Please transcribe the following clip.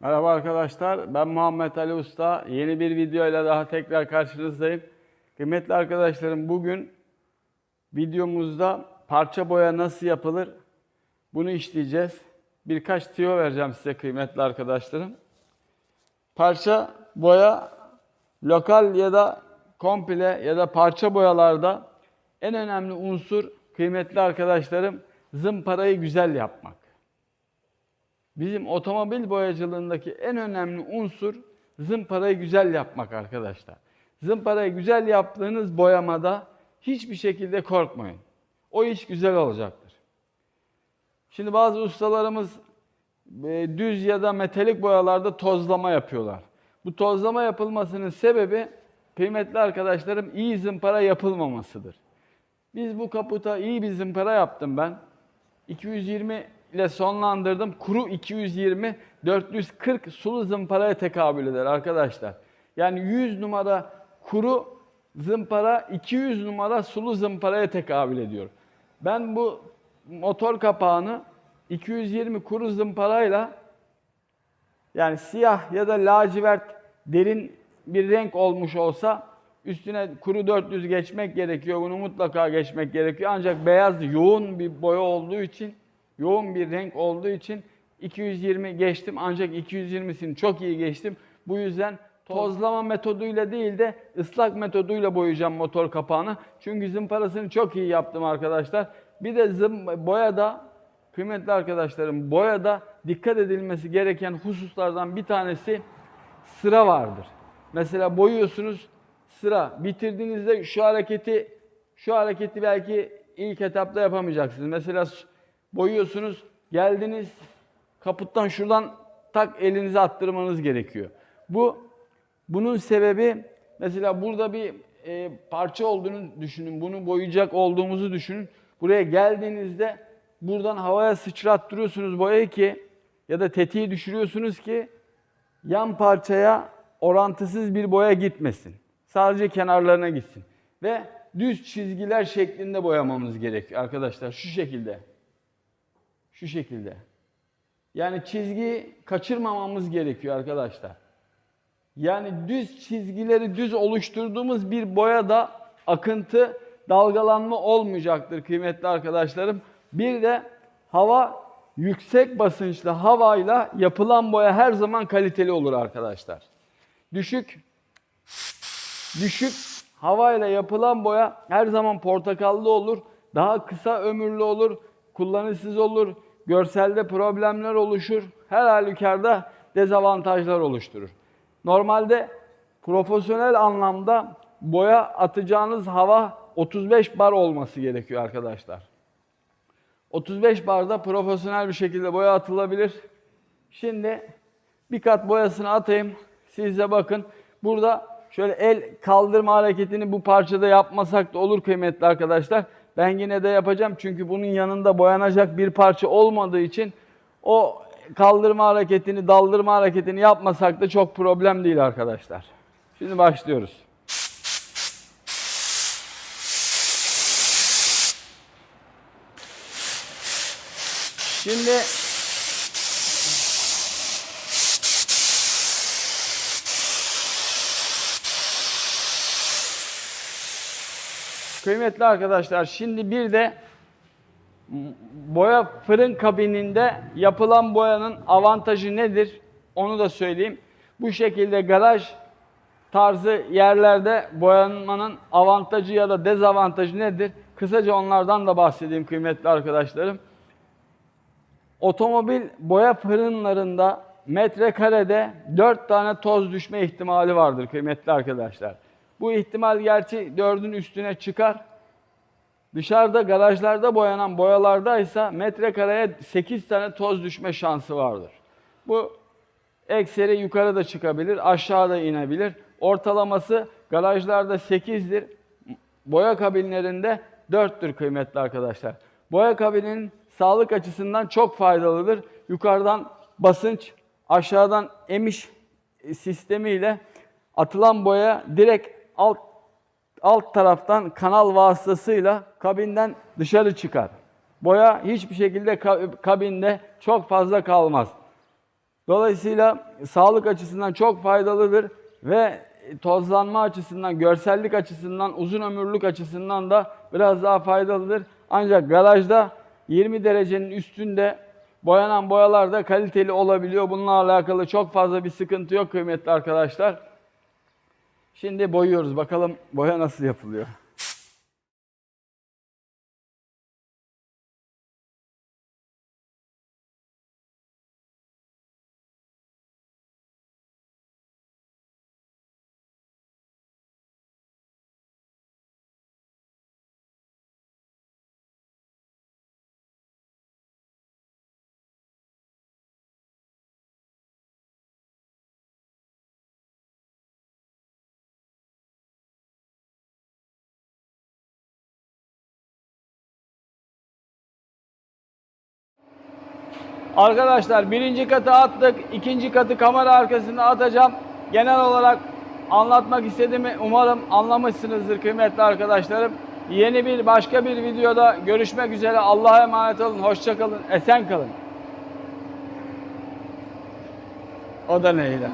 Merhaba arkadaşlar, ben Muhammed Ali Usta. Yeni bir videoyla daha tekrar karşınızdayım. Kıymetli arkadaşlarım, bugün videomuzda parça boya nasıl yapılır bunu işleyeceğiz. Birkaç tüyo vereceğim size kıymetli arkadaşlarım. Parça boya lokal ya da komple ya da parça boyalarda en önemli unsur kıymetli arkadaşlarım zımparayı güzel yapmak. Bizim otomobil boyacılığındaki en önemli unsur zımparayı güzel yapmak arkadaşlar. Zımparayı güzel yaptığınız boyamada hiçbir şekilde korkmayın. O iş güzel olacaktır. Şimdi bazı ustalarımız e, düz ya da metalik boyalarda tozlama yapıyorlar. Bu tozlama yapılmasının sebebi kıymetli arkadaşlarım iyi zımpara yapılmamasıdır. Biz bu kaputa iyi bir zımpara yaptım ben. 220 ile sonlandırdım. Kuru 220, 440 sulu zımparaya tekabül eder arkadaşlar. Yani 100 numara kuru zımpara, 200 numara sulu zımparaya tekabül ediyor. Ben bu motor kapağını 220 kuru zımparayla yani siyah ya da lacivert derin bir renk olmuş olsa üstüne kuru 400 geçmek gerekiyor. Bunu mutlaka geçmek gerekiyor. Ancak beyaz yoğun bir boya olduğu için, yoğun bir renk olduğu için 220 geçtim. Ancak 220'sini çok iyi geçtim. Bu yüzden tozlama metoduyla değil de ıslak metoduyla boyayacağım motor kapağını. Çünkü zımparasını çok iyi yaptım arkadaşlar. Bir de zım, boyada kıymetli arkadaşlarım boyada dikkat edilmesi gereken hususlardan bir tanesi sıra vardır. Mesela boyuyorsunuz sıra bitirdiğinizde şu hareketi şu hareketi belki ilk etapta yapamayacaksınız. Mesela boyuyorsunuz geldiniz kaputtan şuradan tak elinizi attırmanız gerekiyor. Bu bunun sebebi mesela burada bir e, parça olduğunu düşünün. Bunu boyayacak olduğumuzu düşünün. Buraya geldiğinizde buradan havaya sıçrattırıyorsunuz boyayı ki ya da tetiği düşürüyorsunuz ki yan parçaya orantısız bir boya gitmesin. Sadece kenarlarına gitsin. Ve düz çizgiler şeklinde boyamamız gerekiyor arkadaşlar. Şu şekilde. Şu şekilde. Yani çizgi kaçırmamamız gerekiyor arkadaşlar. Yani düz çizgileri düz oluşturduğumuz bir boyada akıntı, dalgalanma olmayacaktır kıymetli arkadaşlarım. Bir de hava yüksek basınçlı havayla yapılan boya her zaman kaliteli olur arkadaşlar. Düşük düşük havayla yapılan boya her zaman portakallı olur. Daha kısa ömürlü olur, kullanışsız olur, görselde problemler oluşur. Her halükarda dezavantajlar oluşturur. Normalde profesyonel anlamda boya atacağınız hava 35 bar olması gerekiyor arkadaşlar. 35 barda profesyonel bir şekilde boya atılabilir. Şimdi bir kat boyasını atayım. Siz de bakın. Burada şöyle el kaldırma hareketini bu parçada yapmasak da olur kıymetli arkadaşlar. Ben yine de yapacağım çünkü bunun yanında boyanacak bir parça olmadığı için o kaldırma hareketini, daldırma hareketini yapmasak da çok problem değil arkadaşlar. Şimdi başlıyoruz. Şimdi Kıymetli arkadaşlar şimdi bir de boya fırın kabininde yapılan boyanın avantajı nedir? Onu da söyleyeyim. Bu şekilde garaj tarzı yerlerde boyanmanın avantajı ya da dezavantajı nedir? Kısaca onlardan da bahsedeyim kıymetli arkadaşlarım. Otomobil boya fırınlarında metrekarede 4 tane toz düşme ihtimali vardır kıymetli arkadaşlar. Bu ihtimal gerçi 4'ün üstüne çıkar. Dışarıda garajlarda boyanan boyalarda ise metrekareye 8 tane toz düşme şansı vardır. Bu ekseri yukarıda çıkabilir, aşağıda inebilir. Ortalaması garajlarda 8'dir. Boya kabinlerinde 4'tür kıymetli arkadaşlar. Boya kabinin sağlık açısından çok faydalıdır. Yukarıdan basınç, aşağıdan emiş sistemiyle atılan boya direkt alt alt taraftan kanal vasıtasıyla kabinden dışarı çıkar. Boya hiçbir şekilde kabinde çok fazla kalmaz. Dolayısıyla sağlık açısından çok faydalıdır ve tozlanma açısından, görsellik açısından, uzun ömürlük açısından da biraz daha faydalıdır. Ancak garajda 20 derecenin üstünde boyanan boyalar da kaliteli olabiliyor. Bununla alakalı çok fazla bir sıkıntı yok kıymetli arkadaşlar. Şimdi boyuyoruz. Bakalım boya nasıl yapılıyor. Arkadaşlar birinci katı attık. ikinci katı kamera arkasına atacağım. Genel olarak anlatmak istediğimi umarım anlamışsınızdır kıymetli arkadaşlarım. Yeni bir başka bir videoda görüşmek üzere. Allah'a emanet olun. Hoşça kalın. Esen kalın. O da neydi?